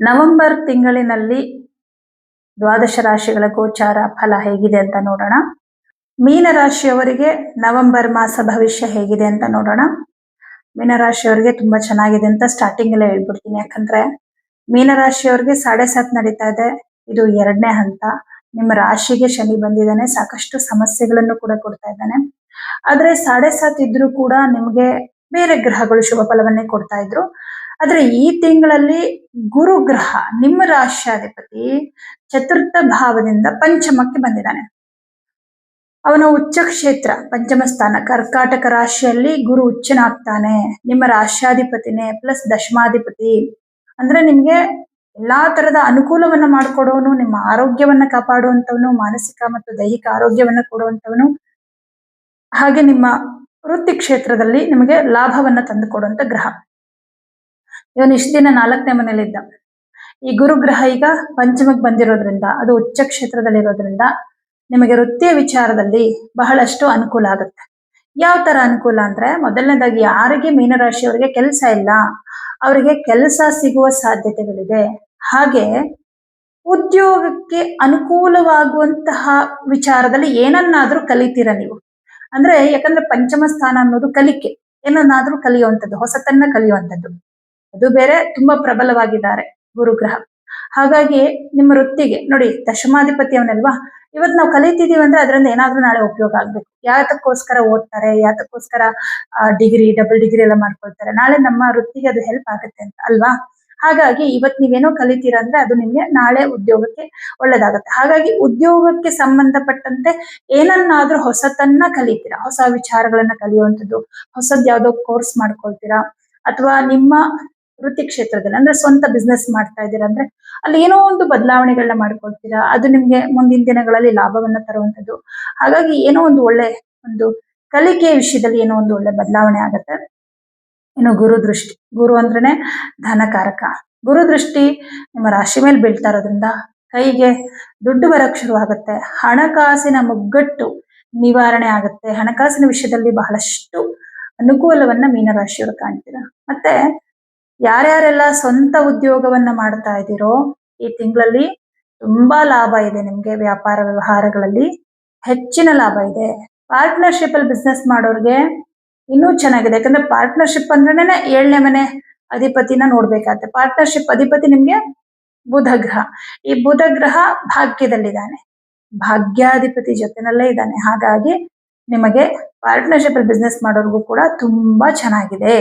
November ತಿಂಗಳಿನಲ್ಲಿ ದ್ವಾದಶ ರಾಶಿಗಳ ಗೋಚಾರ ಫಲ ಹೇಗಿದೆ ಅಂತ ನೋಡೋಣ. ಮೀನ ರಾಶಿಯವರಿಗೆ ನವೆಂಬರ್ ಮಾಸ ಭವಿಷ್ಯ ಹೇಗಿದೆ ಅಂತ ನೋಡೋಣ. ಮೀನರಾಶಿಯವರಿಗೆ ತುಂಬಾ ಚೆನ್ನಾಗಿದೆ ಅಂತ ಸ್ಟಾರ್ಟಿಂಗ್ ಎಲ್ಲ ಹೇಳ್ಬಿಡ್ತೀನಿ. ಯಾಕಂದ್ರೆ ಮೀನರಾಶಿಯವರಿಗೆ ಸಾಡೆ ಸಾತ್ ನಡೀತಾ ಇದೆ. ಇದು ಎರಡನೇ ಹಂತ. ನಿಮ್ಮ ರಾಶಿಗೆ ಶನಿ ಬಂದಿದ್ದಾನೆ. ಸಾಕಷ್ಟು ಸಮಸ್ಯೆಗಳನ್ನು ಕೂಡ ಕೊಡ್ತಾ ಇದ್ದಾನೆ. ಆದ್ರೆ ಸಾಡೆ ಸಾತ್ ಇದ್ರೂ ಕೂಡ ನಿಮ್ಗೆ ಬೇರೆ ಗ್ರಹಗಳು ಶುಭ ಫಲವನ್ನೇ ಕೊಡ್ತಾ ಇದ್ರು. ಆದ್ರೆ ಈ ತಿಂಗಳಲ್ಲಿ ಗುರು ಗ್ರಹ ನಿಮ್ಮ ರಾಶ್ಯಾಧಿಪತಿ ಚತುರ್ಥ ಭಾವದಿಂದ ಪಂಚಮಕ್ಕೆ ಬಂದಿದ್ದಾನೆ. ಅವನ ಉಚ್ಚ ಕ್ಷೇತ್ರ ಪಂಚಮ ಸ್ಥಾನ, ಕರ್ಕಾಟಕ ರಾಶಿಯಲ್ಲಿ ಗುರು ಉಚ್ಚನಾಗ್ತಾನೆ. ನಿಮ್ಮ ರಾಶ್ಯಾಧಿಪತಿನೇ ಪ್ಲಸ್ ದಶಮಾಧಿಪತಿ. ಅಂದ್ರೆ ನಿಮ್ಗೆ ಎಲ್ಲಾ ತರದ ಅನುಕೂಲವನ್ನ ಮಾಡ್ಕೊಡೋನು, ನಿಮ್ಮ ಆರೋಗ್ಯವನ್ನ ಕಾಪಾಡುವಂತವನು ಮಾನಸಿಕ ಮತ್ತು ದೈಹಿಕ ಆರೋಗ್ಯವನ್ನ ಕೊಡುವಂತವನು ಹಾಗೆ ನಿಮ್ಮ ವೃತ್ತಿ ಕ್ಷೇತ್ರದಲ್ಲಿ ನಿಮಗೆ ಲಾಭವನ್ನ ತಂದುಕೊಡುವಂತ ಗ್ರಹ. ಇವನು ಇಷ್ಟು ದಿನ ನಾಲ್ಕನೇ ಮನೇಲಿದ್ದ ಈ ಗುರುಗ್ರಹ ಈಗ ಪಂಚಮಕ್ಕೆ ಬಂದಿರೋದ್ರಿಂದ, ಅದು ಉಚ್ಚ ಕ್ಷೇತ್ರದಲ್ಲಿ ಇರೋದ್ರಿಂದ ನಿಮಗೆ ವೃತ್ತಿಯ ವಿಚಾರದಲ್ಲಿ ಬಹಳಷ್ಟು ಅನುಕೂಲ ಆಗುತ್ತೆ. ಯಾವ ತರ ಅನುಕೂಲ ಅಂದ್ರೆ, ಮೊದಲನೇದಾಗಿ ಯಾರಿಗೆ ಮೀನರಾಶಿಯವರಿಗೆ ಕೆಲಸ ಇಲ್ಲ, ಅವರಿಗೆ ಕೆಲಸ ಸಿಗುವ ಸಾಧ್ಯತೆಗಳಿದೆ. ಹಾಗೆ ಉದ್ಯೋಗಕ್ಕೆ ಅನುಕೂಲವಾಗುವಂತಹ ವಿಚಾರದಲ್ಲಿ ಏನನ್ನಾದ್ರೂ ಕಲಿತೀರ ನೀವು. ಅಂದ್ರೆ ಯಾಕಂದ್ರೆ ಪಂಚಮ ಸ್ಥಾನ ಅನ್ನೋದು ಕಲಿಕೆ. ಏನನ್ನಾದ್ರೂ ಕಲಿಯುವಂಥದ್ದು, ಹೊಸತನ್ನ ಕಲಿಯುವಂಥದ್ದು. ಅದು ಬೇರೆ ತುಂಬಾ ಪ್ರಬಲವಾಗಿದ್ದಾರೆ ಗುರುಗ್ರಹ. ಹಾಗಾಗಿ ನಿಮ್ಮ ವೃತ್ತಿಗೆ, ನೋಡಿ ದಶಮಾಧಿಪತಿ ಅವನಲ್ವಾ ಇವತ್ತು ನಾವು ಕಲಿತಿದ್ದೀವಿ ಅಂದ್ರೆ ಅದರಿಂದ ಏನಾದ್ರೂ ನಾಳೆ ಉಪಯೋಗ ಆಗ್ಬೇಕು. ಯಾತಕ್ಕೋಸ್ಕರ ಓದ್ತಾರೆ, ಯಾತಕ್ಕೋಸ್ಕರ ಡಿಗ್ರಿ ಡಬಲ್ ಡಿಗ್ರಿ ಎಲ್ಲ ಮಾಡ್ಕೊಳ್ತಾರೆ. ನಾಳೆ ನಮ್ಮ ವೃತ್ತಿಗೆ ಅದು ಹೆಲ್ಪ್ ಆಗುತ್ತೆ ಅಂತ, ಅಲ್ವಾ? ಹಾಗಾಗಿ ಇವತ್ ನೀವೇನೋ ಕಲಿತೀರ ಅಂದ್ರೆ ಅದು ನಿಮ್ಗೆ ನಾಳೆ ಉದ್ಯೋಗಕ್ಕೆ ಒಳ್ಳೇದಾಗುತ್ತೆ. ಹಾಗಾಗಿ ಉದ್ಯೋಗಕ್ಕೆ ಸಂಬಂಧಪಟ್ಟಂತೆ ಏನನ್ನಾದ್ರೂ ಹೊಸತನ್ನ ಕಲಿತೀರಾ? ಹೊಸ ವಿಚಾರಗಳನ್ನ ಕಲಿಯುವಂಥದ್ದು ಹೊಸದ್ ಯಾವ್ದೋ ಕೋರ್ಸ್ ಮಾಡ್ಕೊಳ್ತೀರಾ? ಅಥವಾ ನಿಮ್ಮ ವೃತ್ತಿ ಕ್ಷೇತ್ರದಲ್ಲಿ, ಅಂದ್ರೆ ಸ್ವಂತ ಬಿಸ್ನೆಸ್ ಮಾಡ್ತಾ ಇದ್ದೀರಾ ಅಂದ್ರೆ ಅಲ್ಲಿ ಏನೋ ಒಂದು ಬದಲಾವಣೆಗಳನ್ನ ಮಾಡ್ಕೊಳ್ತೀರಾ? ಅದು ನಿಮ್ಗೆ ಮುಂದಿನ ದಿನಗಳಲ್ಲಿ ಲಾಭವನ್ನ ತರುವಂತದ್ದು ಹಾಗಾಗಿ ಏನೋ ಒಂದು ಒಳ್ಳೆ ಒಂದು ಕಲಿಕೆಯ ವಿಷಯದಲ್ಲಿ ಏನೋ ಒಂದು ಒಳ್ಳೆ ಬದಲಾವಣೆ ಆಗತ್ತೆ. ಏನು ಗುರು ದೃಷ್ಟಿ, ಗುರು ಅಂದ್ರೇನೆ ಧನಕಾರಕ. ಗುರು ದೃಷ್ಟಿ ನಿಮ್ಮ ರಾಶಿ ಮೇಲೆ ಬೀಳ್ತಾ ಇರೋದ್ರಿಂದ ಕೈಗೆ ದುಡ್ಡು ಬರಕ್ ಶುರು ಆಗುತ್ತೆ. ಹಣಕಾಸಿನ ಮುಗ್ಗಟ್ಟು ನಿವಾರಣೆ ಆಗುತ್ತೆ. ಹಣಕಾಸಿನ ವಿಷಯದಲ್ಲಿ ಬಹಳಷ್ಟು ಅನುಕೂಲವನ್ನ ಮೀನರಾಶಿಯವರು ಕಾಣ್ತೀರಾ? ಮತ್ತೆ ಯಾರ್ಯಾರೆಲ್ಲ ಸ್ವಂತ ಉದ್ಯೋಗವನ್ನ ಮಾಡ್ತಾ ಇದ್ದೀರೋ ಈ ತಿಂಗಳಲ್ಲಿ ತುಂಬಾ ಲಾಭ ಇದೆ ನಿಮ್ಗೆ ವ್ಯಾಪಾರ ವ್ಯವಹಾರಗಳಲ್ಲಿ. ಹೆಚ್ಚಿನ ಲಾಭ ಇದೆ. ಪಾರ್ಟ್ನರ್ಶಿಪ್ ಅಲ್ಲಿ ಬಿಸ್ನೆಸ್ ಮಾಡೋರ್ಗೆ ಇನ್ನೂ ಚೆನ್ನಾಗಿದೆ. ಯಾಕಂದ್ರೆ ಪಾರ್ಟ್ನರ್ಶಿಪ್ ಅಂದ್ರೇನೆ ಏಳನೇ ಮನೆ ಅಧಿಪತಿನ ನೋಡ್ಬೇಕಾಗತ್ತೆ. ಪಾರ್ಟ್ನರ್ಶಿಪ್ ಅಧಿಪತಿ ನಿಮ್ಗೆ ಬುಧ ಗ್ರಹ ಈ ಬುಧ ಗ್ರಹ ಭಾಗ್ಯದಲ್ಲಿದ್ದಾನೆ. ಭಾಗ್ಯಾಧಿಪತಿ ಜೊತೆನಲ್ಲೇ ಇದ್ದಾನೆ. ಹಾಗಾಗಿ ನಿಮಗೆ ಪಾರ್ಟ್ನರ್ಶಿಪ್ ಅಲ್ಲಿ ಬಿಸ್ನೆಸ್ ಮಾಡೋರ್ಗೂ ಕೂಡ ತುಂಬಾ ಚೆನ್ನಾಗಿದೆ.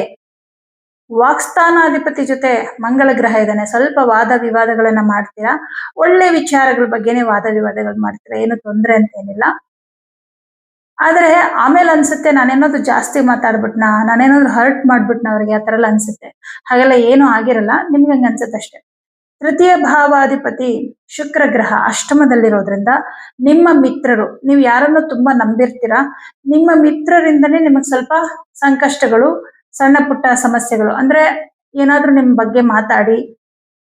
ವಾಕ್ಸ್ಥಾನಾಧಿಪತಿ ಜೊತೆ ಮಂಗಳ ಗ್ರಹ ಇದ್ದಾನೆ. ಸ್ವಲ್ಪ ವಾದ ವಿವಾದಗಳನ್ನ ಮಾಡ್ತೀರಾ? ಒಳ್ಳೆ ವಿಚಾರಗಳ ಬಗ್ಗೆನೇ ವಾದ ವಿವಾದಗಳು ಮಾಡ್ತೀರಾ? ಏನು ತೊಂದರೆ ಅಂತ ಏನಿಲ್ಲ. ಆದ್ರೆ ಆಮೇಲೆ ಅನ್ಸುತ್ತೆ ನಾನೇನಾದ್ರು ಜಾಸ್ತಿ ಮಾತಾಡ್ಬಿಟ್ನಾ ನಾನೇನಾದ್ರು ಹರ್ಟ್ ಮಾಡ್ಬಿಟ್ನ ಅವ್ರಿಗೆ ಆ ಅನ್ಸುತ್ತೆ. ಹಾಗೆಲ್ಲ ಏನು ಆಗಿರಲ್ಲ, ನಿಮ್ಗೆ ಹಂಗ ಅನ್ಸುತ್ತೆ ಅಷ್ಟೇ. ತೃತೀಯ ಭಾವಾಧಿಪತಿ ಶುಕ್ರ ಗ್ರಹ ಅಷ್ಟಮದಲ್ಲಿರೋದ್ರಿಂದ ನಿಮ್ಮ ಮಿತ್ರರು, ನೀವು ಯಾರನ್ನು ತುಂಬಾ ನಂಬಿರ್ತೀರಾ? ನಿಮ್ಮ ಮಿತ್ರರಿಂದನೇ ನಿಮಗೆ ಸ್ವಲ್ಪ ಸಂಕಷ್ಟಗಳು ಸಣ್ಣ ಪುಟ್ಟ ಸಮಸ್ಯೆಗಳು. ಅಂದ್ರೆ ಏನಾದ್ರೂ ನಿಮ್ ಬಗ್ಗೆ ಮಾತಾಡಿ,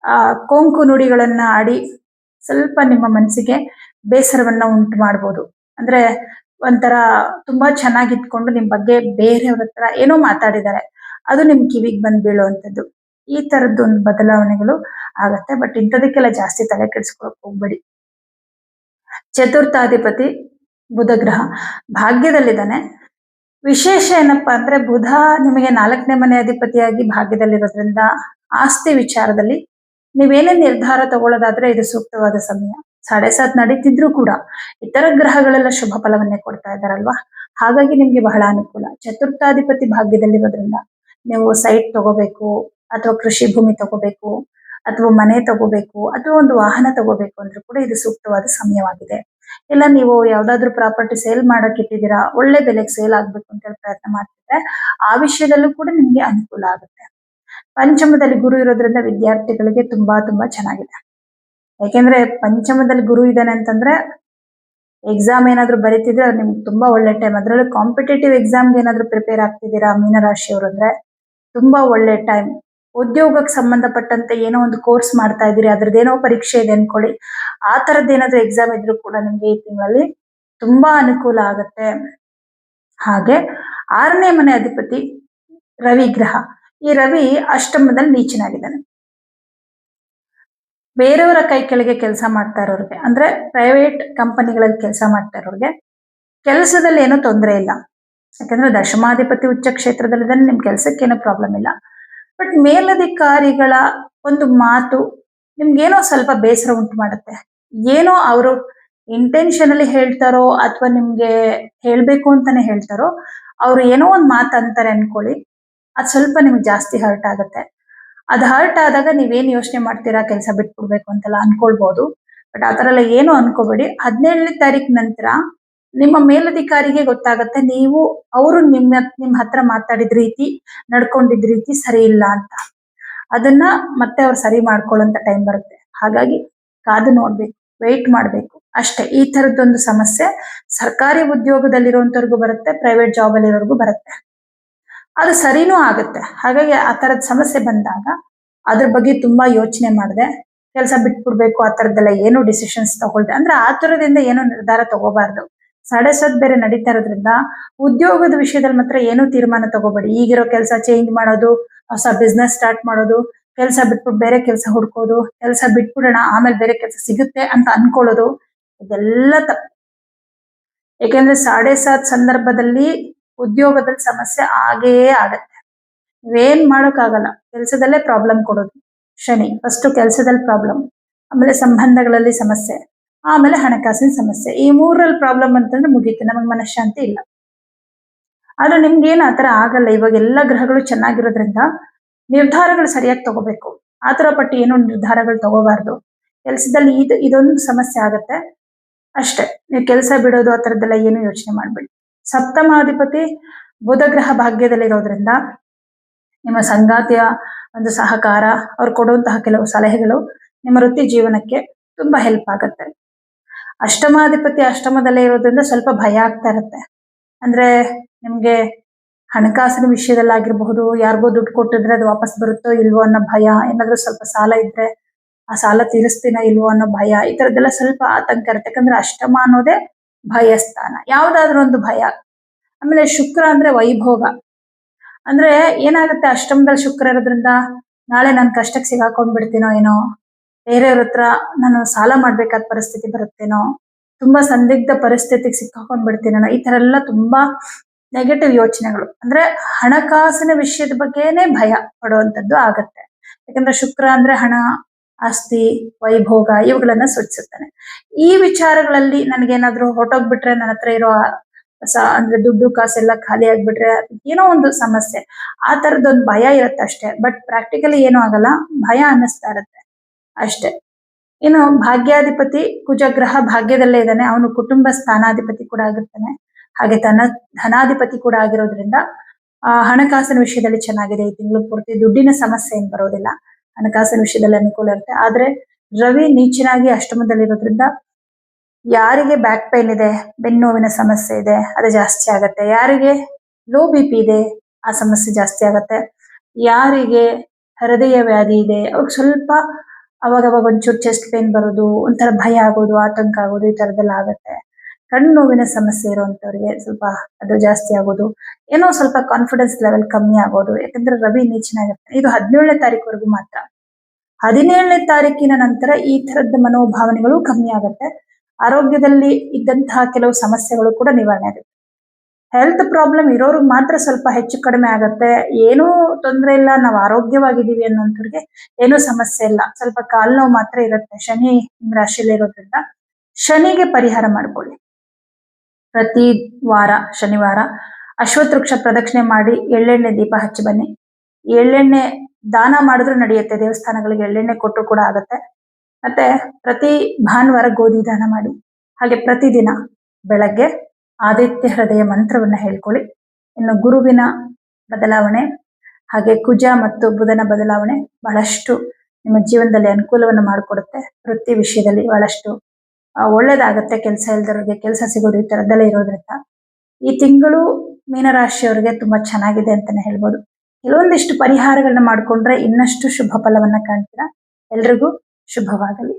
ಆ ಕೊಂಕು ನುಡಿಗಳನ್ನ ಆಡಿ ಸ್ವಲ್ಪ ನಿಮ್ಮ ಮನಸ್ಸಿಗೆ ಬೇಸರವನ್ನ ಉಂಟು ಮಾಡ್ಬೋದು. ಅಂದ್ರೆ ಒಂಥರ ತುಂಬಾ ಚೆನ್ನಾಗಿ ಇಟ್ಕೊಂಡು ನಿಮ್ ಬಗ್ಗೆ ಬೇರೆಯವ್ರ ಹತ್ರ ಏನೋ ಮಾತಾಡಿದ್ದಾರೆ. ಅದು ನಿಮ್ ಕಿವಿಗೆ ಬಂದ್ ಬೀಳುವಂಥದ್ದು. ಈ ತರದ್ದೊಂದು ಬದಲಾವಣೆಗಳು ಆಗತ್ತೆ. ಬಟ್ ಇಂಥದಕ್ಕೆಲ್ಲ ಜಾಸ್ತಿ ತಲೆ ಕೆಡಿಸ್ಕೊಳಕ್ ಹೋಗ್ಬೇಡಿ. ಚತುರ್ಥಾಧಿಪತಿ ಬುಧ ಗ್ರಹ. ಭಾಗ್ಯದಲ್ಲಿದ್ದಾನೆ. ವಿಶೇಷ ಏನಪ್ಪಾ ಅಂದ್ರೆ ಬುಧ ನಿಮಗೆ ನಾಲ್ಕನೇ ಮನೆ ಅಧಿಪತಿಯಾಗಿ ಭಾಗ್ಯದಲ್ಲಿರೋದ್ರಿಂದ ಆಸ್ತಿ ವಿಚಾರದಲ್ಲಿ ನೀವೇನೇ ನಿರ್ಧಾರ ತಗೊಳ್ಳೋದಾದ್ರೆ ಇದು ಸೂಕ್ತವಾದ ಸಮಯ. ಸಾಡೆ ಸಾತ್ ನಡೀತಿದ್ರು ಕೂಡ ಇತರ ಗ್ರಹಗಳೆಲ್ಲ ಶುಭ ಫಲವನ್ನೇ ಕೊಡ್ತಾ ಇದಾರಲ್ವಾ ಹಾಗಾಗಿ ನಿಮ್ಗೆ ಬಹಳ ಅನುಕೂಲ. ಚತುರ್ಥಾಧಿಪತಿ ಭಾಗ್ಯದಲ್ಲಿರೋದ್ರಿಂದ ನೀವು ಸೈಟ್ ತಗೋಬೇಕು, ಅಥವಾ ಕೃಷಿ ಭೂಮಿ ತಗೋಬೇಕು, ಅಥವಾ ಮನೆ ತಗೋಬೇಕು, ಅಥವಾ ಒಂದು ವಾಹನ ತಗೋಬೇಕು ಅಂದ್ರೂ ಕೂಡ ಇದು ಸೂಕ್ತವಾದ ಸಮಯವಾಗಿದೆ. ಇಲ್ಲ, ನೀವು ಯಾವ್ದಾದ್ರು ಪ್ರಾಪರ್ಟಿ ಸೇಲ್ ಮಾಡಕ್ ಇಟ್ಟಿದ್ದೀರಾ, ಒಳ್ಳೆ ಬೆಲೆಗೆ ಸೇಲ್ ಆಗ್ಬೇಕು ಅಂತ ಹೇಳಿ ಪ್ರಯತ್ನ ಮಾಡ್ತಿದ್ರೆ, ಆ ವಿಷಯದಲ್ಲೂ ಕೂಡ ನಿಮ್ಗೆ ಅನುಕೂಲ ಆಗುತ್ತೆ. ಪಂಚಮದಲ್ಲಿ ಗುರು ಇರೋದ್ರಿಂದ ವಿದ್ಯಾರ್ಥಿಗಳಿಗೆ ತುಂಬಾ ತುಂಬಾ ಚೆನ್ನಾಗಿದೆ. ಯಾಕೆಂದ್ರೆ ಪಂಚಮದಲ್ಲಿ ಗುರು ಇದ್ದಾನೆ ಅಂತಂದ್ರೆ ಎಕ್ಸಾಮ್ ಏನಾದ್ರು ಬರೀತಿದ್ರೆ ನಿಮ್ಗೆ ತುಂಬಾ ಒಳ್ಳೆ ಟೈಮ್ ಅದ್ರಲ್ಲೂ ಕಾಂಪಿಟೇಟಿವ್ ಎಕ್ಸಾಮ್ಗೆ ಏನಾದ್ರು ಪ್ರಿಪೇರ್ ಆಗ್ತಿದ್ದೀರಾ ಮೀನರಾಶಿಯವರು ಅಂದ್ರೆ, ತುಂಬಾ ಒಳ್ಳೆ ಟೈಮ್ ಉದ್ಯೋಗಕ್ಕೆ ಸಂಬಂಧಪಟ್ಟಂತೆ ಏನೋ ಒಂದು ಕೋರ್ಸ್ ಮಾಡ್ತಾ ಇದ್ದೀರಿ, ಅದ್ರದ್ದೇನೋ ಪರೀಕ್ಷೆ ಇದೆ ಅನ್ಕೊಳ್ಳಿ. ಆ ಏನಾದ್ರು ಎಕ್ಸಾಮ್ ಇದ್ರು ಕೂಡ ನಿಮ್ಗೆ ಈ ತಿಂಗಳಲ್ಲಿ ತುಂಬಾ ಅನುಕೂಲ ಆಗುತ್ತೆ. ಹಾಗೆ ಆರನೇ ಮನೆ ಅಧಿಪತಿ ರವಿ ಗ್ರಹ. ಈ ರವಿ ಅಷ್ಟಮದಲ್ಲಿ ನೀಚನಾಗಿದ್ದಾನೆ. ಬೇರೆಯವರ ಕೈ ಕೆಳಗೆ ಕೆಲಸ ಮಾಡ್ತಾ ಇರೋರಿಗೆ, ಅಂದ್ರೆ ಪ್ರೈವೇಟ್ ಕಂಪನಿಗಳಲ್ಲಿ ಕೆಲಸ ಮಾಡ್ತಾ ಇರೋರಿಗೆ ಕೆಲಸದಲ್ಲಿ ಏನೂ ತೊಂದರೆ ಇಲ್ಲ. ಯಾಕಂದ್ರೆ ದಶಮಾಧಿಪತಿ ಉಚ್ಚ ಕ್ಷೇತ್ರದಲ್ಲಿದ್ದಾನೆ ನಿಮ್ ಕೆಲಸಕ್ಕೇನೋ ಪ್ರಾಬ್ಲಮ್ ಇಲ್ಲ. ಬಟ್ ಮೇಲಧಿಕಾರಿಗಳ ಒಂದು ಮಾತು ನಿಮ್ಗೇನೋ ಸ್ವಲ್ಪ ಬೇಸರ ಉಂಟು ಮಾಡುತ್ತೆ. ಏನೋ ಅವರು ಇಂಟೆನ್ಷನಲಿ ಹೇಳ್ತಾರೋ ಅಥವಾ ನಿಮ್ಗೆ ಹೇಳ್ಬೇಕು ಅಂತಾನೆ ಹೇಳ್ತಾರೋ, ಅವ್ರು ಏನೋ ಒಂದು ಮಾತು ಅಂತಾರೆ ಅನ್ಕೊಳ್ಳಿ. ಅದ್ ಸ್ವಲ್ಪ ನಿಮ್ಗೆ ಜಾಸ್ತಿ ಹರ್ಟ್ ಆಗುತ್ತೆ. ಅದ್ ಹರ್ಟ್ ಆದಾಗ ನೀವೇನ್ ಯೋಚನೆ ಮಾಡ್ತೀರಾ? ಕೆಲಸ ಬಿಟ್ಬಿಡ್ಬೇಕು ಅಂತೆಲ್ಲ ಅನ್ಕೊಳ್ಬಹುದು ಬಟ್ ಆ ಥರ ಎಲ್ಲ ಏನು ಅನ್ಕೋಬೇಡಿ. ಹದಿನೇಳನೇ ತಾರೀಕು ನಂತರ ನಿಮ್ಮ ಮೇಲಧಿಕಾರಿಗೆ ಗೊತ್ತಾಗತ್ತೆ, ನೀವು ಅವರು ನಿಮ್ಮ ನಿಮ್ಮ ಹತ್ರ ಮಾತಾಡಿದ ರೀತಿ ನಡ್ಕೊಂಡಿದ್ ರೀತಿ ಸರಿ ಇಲ್ಲ ಅಂತ. ಅದನ್ನ ಮತ್ತೆ ಅವ್ರು ಸರಿ ಮಾಡ್ಕೊಳ್ಳೋಂತ ಟೈಮ್ ಬರುತ್ತೆ. ಹಾಗಾಗಿ ಕಾದು ನೋಡ್ಬೇಕು ವೆಯ್ಟ್ ಮಾಡ್ಬೇಕು. ಅಷ್ಟೇ, ಈ ತರದ್ದೊಂದು ಸಮಸ್ಯೆ ಸರ್ಕಾರಿ ಉದ್ಯೋಗದಲ್ಲಿರುವಂತವ್ರಿಗೂ ಬರುತ್ತೆ ಪ್ರೈವೇಟ್ ಜಾಬ್ ಅಲ್ಲಿರೋರ್ಗೂ ಬರುತ್ತೆ. ಅದು ಸರಿನೂ ಆಗುತ್ತೆ. ಹಾಗಾಗಿ ಆ ತರದ ಸಮಸ್ಯೆ ಬಂದಾಗ ಅದ್ರ ಬಗ್ಗೆ ತುಂಬಾ ಯೋಚನೆ ಮಾಡಿದೆ. ಕೆಲಸ ಬಿಟ್ಬಿಡ್ಬೇಕು, ಆ ತರದ್ದೆಲ್ಲ ಏನು ಡಿಸಿಷನ್ಸ್ ತಗೊಳ್ದೆ. ಅಂದ್ರೆ ಆ ತರದಿಂದ ಏನೋ ನಿರ್ಧಾರ ತಗೋಬಾರ್ದು. ಸಾಡೆ ಸತ್ ಬೇರೆ ನಡೀತಾ ಇರೋದ್ರಿಂದ ಉದ್ಯೋಗದ ವಿಷಯದಲ್ಲಿ ಮಾತ್ರ ಏನೂ ತೀರ್ಮಾನ ತಗೋಬೇಡಿ. ಈಗಿರೋ ಕೆಲಸ ಚೇಂಜ್ ಮಾಡೋದು, ಹೊಸ ಬಿಸ್ನೆಸ್ ಸ್ಟಾರ್ಟ್ ಮಾಡೋದು, ಕೆಲಸ ಬಿಟ್ಬಿಟ್ಟು ಬೇರೆ ಕೆಲಸ ಹುಡ್ಕೋದು, ಕೆಲಸ ಬಿಟ್ಬಿಡೋಣ, ಆಮೇಲೆ ಬೇರೆ ಕೆಲಸ ಸಿಗುತ್ತೆ ಅಂತ ಅನ್ಕೊಳ್ಳೋದು, ಇದೆಲ್ಲ ತಪ್ಪು ಏಕೆಂದ್ರೆ ಸಾಡೆ ಸಾತ್ ಸಂದರ್ಭದಲ್ಲಿ ಉದ್ಯೋಗದಲ್ಲಿ ಸಮಸ್ಯೆ ಆಗೇ ಆಗತ್ತೆ. ನೀವೇನ್ ಮಾಡೋಕ್ಕಾಗಲ್ಲ. ಕೆಲಸದಲ್ಲೇ ಪ್ರಾಬ್ಲಮ್ ಕೊಡೋದು. ಶನಿ ಫಸ್ಟ್ ಕೆಲಸದಲ್ಲಿ ಪ್ರಾಬ್ಲಮ್ ಆಮೇಲೆ ಸಂಬಂಧಗಳಲ್ಲಿ ಸಮಸ್ಯೆ. ಆಮೇಲೆ ಹಣಕಾಸಿನ ಸಮಸ್ಯೆ. ಈ ಮೂರಲ್ಲಿ ಪ್ರಾಬ್ಲಮ್ ಅಂತಂದ್ರೆ ಮುಗೀತು. ನಮಗೆ ಮನಃಶಾಂತಿ ಇಲ್ಲ. ಆದ್ರೆ ನಿಮ್ಗೆ ಏನ್ ಆತರ ಆಗಲ್ಲ. ಇವಾಗ ಎಲ್ಲ ಗ್ರಹಗಳು ಚೆನ್ನಾಗಿರೋದ್ರಿಂದ ನಿರ್ಧಾರಗಳು ಸರಿಯಾಗಿ ತಗೋಬೇಕು. ಆತರ ಪಟ್ಟಿ ಏನು ನಿರ್ಧಾರಗಳು ತಗೋಬಾರ್ದು. ಕೆಲಸದಲ್ಲಿ ಇದು, ಇದೊಂದು ಸಮಸ್ಯೆ ಆಗತ್ತೆ. ಅಷ್ಟೇ. ನೀವು ಕೆಲಸ ಬಿಡೋದು ಆ ಥರದ್ದೆಲ್ಲ ಏನು ಯೋಚನೆ ಮಾಡಬೇಡಿ. ಸಪ್ತಮಾಧಿಪತಿ ಬುಧ ಗ್ರಹ ಭಾಗ್ಯದಲ್ಲಿರೋದ್ರಿಂದ ನಿಮ್ಮ ಸಂಗಾತಿಯ ಒಂದು ಸಹಕಾರ, ಅವ್ರು ಕೊಡುವಂತಹ ಕೆಲವು ಸಲಹೆಗಳು ನಿಮ್ಮ ವೃತ್ತಿ ಜೀವನಕ್ಕೆ ತುಂಬಾ ಹೆಲ್ಪ್ ಆಗುತ್ತೆ. ಅಷ್ಟಮಾಧಿಪತಿ ಅಷ್ಟಮದಲ್ಲೇ ಇರೋದ್ರಿಂದ ಸ್ವಲ್ಪ ಭಯ ಆಗ್ತಾ ಇರುತ್ತೆ. ಅಂದ್ರೆ ನಿಮ್ಗೆ ಹಣಕಾಸಿನ ವಿಷಯದಲ್ಲಾಗಿರ್ಬಹುದು ಯಾರಿಗೋ ದುಡ್ಡು ಕೊಟ್ಟಿದ್ರೆ ಅದು ವಾಪಸ್ ಬರುತ್ತೋ ಇಲ್ವೋ ಅನ್ನೋ ಭಯ, ಏನಾದ್ರೂ ಸ್ವಲ್ಪ ಸಾಲ ಇದ್ರೆ ಆ ಸಾಲ ತೀರಿಸ್ತೀನ ಇಲ್ವೋ ಅನ್ನೋ ಭಯ, ಈ ತರದ್ದೆಲ್ಲ ಸ್ವಲ್ಪ ಆತಂಕ ಇರುತ್ತೆ. ಯಾಕಂದ್ರೆ ಅಷ್ಟಮ ಅನ್ನೋದೇ ಭಯ ಸ್ಥಾನ ಯಾವ್ದಾದ್ರು ಒಂದು ಭಯ. ಆಮೇಲೆ ಶುಕ್ರ ಅಂದ್ರೆ ವೈಭೋಗ. ಅಂದ್ರೆ ಏನಾಗುತ್ತೆ ಅಷ್ಟಮದಲ್ಲಿ ಶುಕ್ರ ಇರೋದ್ರಿಂದ, ನಾಳೆ ನನ್ ಕಷ್ಟಕ್ಕೆ ಸಿಗಾಕೊಂಡ್ ಬಿಡ್ತೀನೋ ಏನೋ ಬೇರೆಯವ್ರ ಹತ್ರ ನಾನು ಸಾಲ ಮಾಡ್ಬೇಕಾದ ಪರಿಸ್ಥಿತಿ ಬರುತ್ತೇನೋ, ತುಂಬಾ ಸಂದಿಗ್ಧ ಪರಿಸ್ಥಿತಿಗೆ ಸಿಕ್ಕಾಕೊಂಡ್ ಬಿಡ್ತೀನೋ ಈ ತರ ಎಲ್ಲ ತುಂಬಾ ನೆಗೆಟಿವ್ ಯೋಚನೆಗಳು. ಅಂದ್ರೆ ಹಣಕಾಸಿನ ವಿಷಯದ ಬಗ್ಗೆನೇ ಭಯ ಪಡುವಂತದ್ದು ಆಗತ್ತೆ. ಯಾಕಂದ್ರೆ ಶುಕ್ರ ಅಂದ್ರೆ ಹಣ, ಆಸ್ತಿ, ವೈಭೋಗ ಇವುಗಳನ್ನ ಸೂಚಿಸುತ್ತಾನೆ. ಈ ವಿಚಾರಗಳಲ್ಲಿ ನನಗೇನಾದ್ರೂ ಹೊಟ್ಟೋಗ್ಬಿಟ್ರೆ ನನ್ನ ಹತ್ರ ಇರೋ ಸ, ಅಂದ್ರೆ ದುಡ್ಡು, ಕಾಸೆಲ್ಲ ಖಾಲಿ ಆಗ್ಬಿಟ್ರೆ ಏನೋ ಒಂದು ಸಮಸ್ಯೆ. ಆ ತರದೊಂದು ಭಯ ಇರುತ್ತೆ ಅಷ್ಟೇ. ಬಟ್ ಪ್ರಾಕ್ಟಿಕಲಿ ಏನೂ ಆಗಲ್ಲ. ಭಯ ಅನ್ನಿಸ್ತಾ ಇರುತ್ತೆ. ಅಷ್ಟೇ. ಇನ್ನು ಭಾಗ್ಯಾಧಿಪತಿ ಕುಜಗ್ರಹ ಭಾಗ್ಯದಲ್ಲೇ ಇದ್ದಾನೆ. ಅವನು ಕುಟುಂಬ ಸ್ಥಾನಾಧಿಪತಿ ಕೂಡ ಆಗಿರ್ತಾನೆ. ಹಾಗೆ ತನ್ನ ಧನಾಧಿಪತಿ ಕೂಡ ಆಗಿರೋದ್ರಿಂದ, ಆ, ಹಣಕಾಸಿನ ವಿಷಯದಲ್ಲಿ ಚೆನ್ನಾಗಿದೆ. ಈ ತಿಂಗಳು ಪೂರ್ತಿ ದುಡ್ಡಿನ ಸಮಸ್ಯೆ ಏನ್ ಬರೋದಿಲ್ಲ. ಹಣಕಾಸಿನ ವಿಷಯದಲ್ಲಿ ಅನುಕೂಲ ಇರುತ್ತೆ. ಆದ್ರೆ ರವಿ ನೀಚನಾಗಿ ಅಷ್ಟಮದಲ್ಲಿರೋದ್ರಿಂದ ಯಾರಿಗೆ ಬ್ಯಾಕ್ ಪೈನ್ ಇದೆ ಬೆನ್ನೋವಿನ ಸಮಸ್ಯೆ ಇದೆ, ಅದು ಜಾಸ್ತಿ ಆಗತ್ತೆ. ಯಾರಿಗೆ ಲೋ ಬಿ ಪಿ ಇದೆ, ಆ ಸಮಸ್ಯೆ ಜಾಸ್ತಿ ಆಗತ್ತೆ. ಯಾರಿಗೆ ಹೃದಯ ವ್ಯಾಧಿ ಇದೆ, ಅವ್ರಿಗೆ ಸ್ವಲ್ಪ ಅವಾಗ ಅವಾಗ ಒಂಚೂರು ಚೆಸ್ಟ್ ಪೇನ್ ಬರೋದು, ಒಂಥರ ಭಯ ಆಗೋದು, ಆತಂಕ ಆಗೋದು ಈ ತರದೆಲ್ಲ ಆಗುತ್ತೆ. ಕಣ್ಣು ನೋವಿನ ಸಮಸ್ಯೆ ಇರುವಂತವ್ರಿಗೆ ಸ್ವಲ್ಪ ಅದು ಜಾಸ್ತಿ ಆಗೋದು. ಏನೋ ಸ್ವಲ್ಪ ಕಾನ್ಫಿಡೆನ್ಸ್ ಲೆವೆಲ್ ಕಮ್ಮಿ ಆಗೋದು. ಯಾಕಂದ್ರೆ ರವಿ ನೀಚನಾಗಿರ್ತಾನೆ ಇದು ಹದಿನೇಳನೇ ತಾರೀಕುವರೆಗೂ ಮಾತ್ರ. ಹದಿನೇಳನೇ ತಾರೀಕಿನ ನಂತರ ಈ ತರದ ಮನೋಭಾವನೆಗಳು ಕಮ್ಮಿ ಆಗುತ್ತೆ. ಆರೋಗ್ಯದಲ್ಲಿ ಇದ್ದಂತಹ ಕೆಲವು ಸಮಸ್ಯೆಗಳು ಕೂಡ ನಿವಾರಣೆ ಆಗುತ್ತೆ. ಹೆಲ್ತ್ ಪ್ರಾಬ್ಲಮ್ ಇರೋರು ಮಾತ್ರ ಸ್ವಲ್ಪ ಹೆಚ್ಚು ಕಡಿಮೆ ಆಗತ್ತೆ. ಏನೂ ತೊಂದರೆ ಇಲ್ಲ, ನಾವು ಆರೋಗ್ಯವಾಗಿದ್ದೀವಿ ಅನ್ನೋಂಥವ್ರಿಗೆ ಏನೂ ಸಮಸ್ಯೆ ಇಲ್ಲ. ಸ್ವಲ್ಪ ಕಾಲ್ ನೋವು ಮಾತ್ರ ಇರುತ್ತೆ ಶನಿ ರಾಶಿಯಲ್ಲಿ ಇರೋದ್ರಿಂದ. ಶನಿಗೆ ಪರಿಹಾರ ಮಾಡ್ಕೊಳ್ಳಿ. ಪ್ರತಿ ವಾರ, ಶನಿವಾರ ಅಶ್ವತ್ವೃಕ್ಷ ಪ್ರದಕ್ಷಿಣೆ ಮಾಡಿ ಎಳ್ಳೆಣ್ಣೆ ದೀಪ ಹಚ್ಚಿ ಬನ್ನಿ. ಎಳ್ಳೆಣ್ಣೆ ದಾನ ಮಾಡಿದ್ರು ನಡೆಯುತ್ತೆ, ದೇವಸ್ಥಾನಗಳಿಗೆ ಎಳ್ಳೆಣ್ಣೆ ಕೊಟ್ಟರು ಕೂಡ ಆಗುತ್ತೆ. ಮತ್ತೆ ಪ್ರತಿ ಭಾನುವಾರ ಗೋಧಿ ದಾನ ಮಾಡಿ. ಹಾಗೆ ಪ್ರತಿದಿನ ಬೆಳಗ್ಗೆ ಆದಿತ್ಯ ಹೃದಯ ಮಂತ್ರವನ್ನ ಹೇಳ್ಕೊಳ್ಳಿ. ಇನ್ನು ಗುರುವಿನ ಬದಲಾವಣೆ, ಹಾಗೆ ಕುಜ ಮತ್ತು ಬುಧನ ಬದಲಾವಣೆ ಬಹಳಷ್ಟು ನಿಮ್ಮ ಜೀವನದಲ್ಲಿ ಅನುಕೂಲವನ್ನು ಮಾಡಿಕೊಡುತ್ತೆ. ವೃತ್ತಿ ವಿಷಯದಲ್ಲಿ ಬಹಳಷ್ಟು ಒಳ್ಳೇದಾಗುತ್ತೆ ಕೆಲಸ ಇಲ್ದವ್ರಿಗೆ ಕೆಲಸ ಸಿಗೋದು ಈ ಥರದ್ದೆಲ್ಲ ಇರೋದ್ರಿಂದ. ಈ ತಿಂಗಳು ಮೀನರಾಶಿಯವರಿಗೆ ತುಂಬಾ ಚೆನ್ನಾಗಿದೆ ಅಂತಾನೆ ಹೇಳ್ಬೋದು. ಕೆಲವೊಂದಿಷ್ಟು ಪರಿಹಾರಗಳನ್ನ ಮಾಡ್ಕೊಂಡ್ರೆ ಇನ್ನಷ್ಟು ಶುಭ ಫಲವನ್ನು ಕಾಣ್ತೀರಾ? ಎಲ್ರಿಗೂ ಶುಭವಾಗಲಿ.